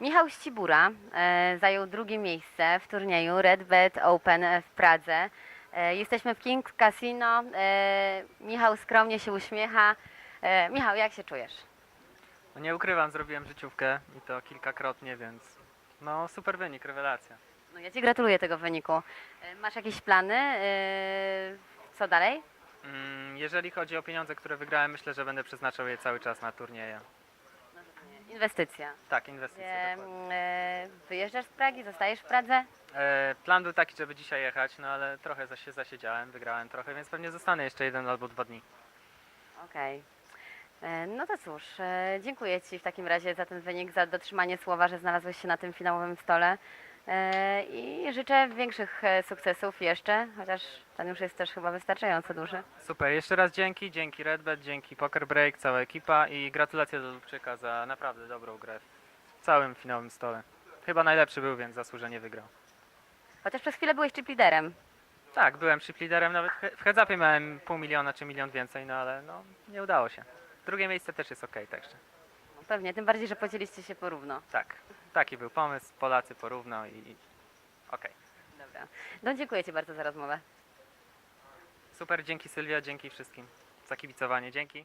Michał Ścibura e, zajął drugie miejsce w turnieju Red Bet Open w Pradze. E, jesteśmy w King Casino. E, Michał skromnie się uśmiecha. Michał, jak się czujesz? No nie ukrywam, zrobiłem życiówkę i to kilkakrotnie, więc no super wynik, rewelacja. No, ja Ci gratuluję tego wyniku. Masz jakieś plany? Co dalej? Mm, jeżeli chodzi o pieniądze, które wygrałem, myślę, że będę przeznaczał je cały czas na turnieje. Inwestycja. Tak, inwestycje. E, dokładnie. e, wyjeżdżasz z Pragi? Zostajesz w Pradze? E, plan był taki, żeby dzisiaj jechać, no ale trochę za się zasiedziałem, wygrałem trochę, więc pewnie zostanę jeszcze jeden albo dwa dni. Okej. E, No to cóż, e, dziękuję Ci w takim razie za ten wynik, za dotrzymanie słowa, że znalazłeś się na tym finałowym stole. E, I życzę większych e, sukcesów jeszcze, chociaż ten już jest też chyba wystarczająco duży. Super, jeszcze raz dzięki, dzięki Redbet, dzięki Poker Break, cała ekipa i gratulacje do Lubczyka za naprawdę dobrą grę w całym finałowym stole. Chyba najlepszy był, więc zasłużenie wygrał. Chociaż przez chwilę byłeś chip liderem. Tak, byłem chip liderem, nawet w heads-upie miałem pół miliona czy milion więcej, no ale no, nie udało się. Drugie miejsce też jest ok, także Pewnie, tym bardziej, że podzieliście się porówno. tak. Taki był pomysł, Polacy porówno i i okej. Dobra. No dziękuję Ci bardzo za rozmowę. Super, dzięki Sylwia, dzięki wszystkim za kibicowanie, dzięki.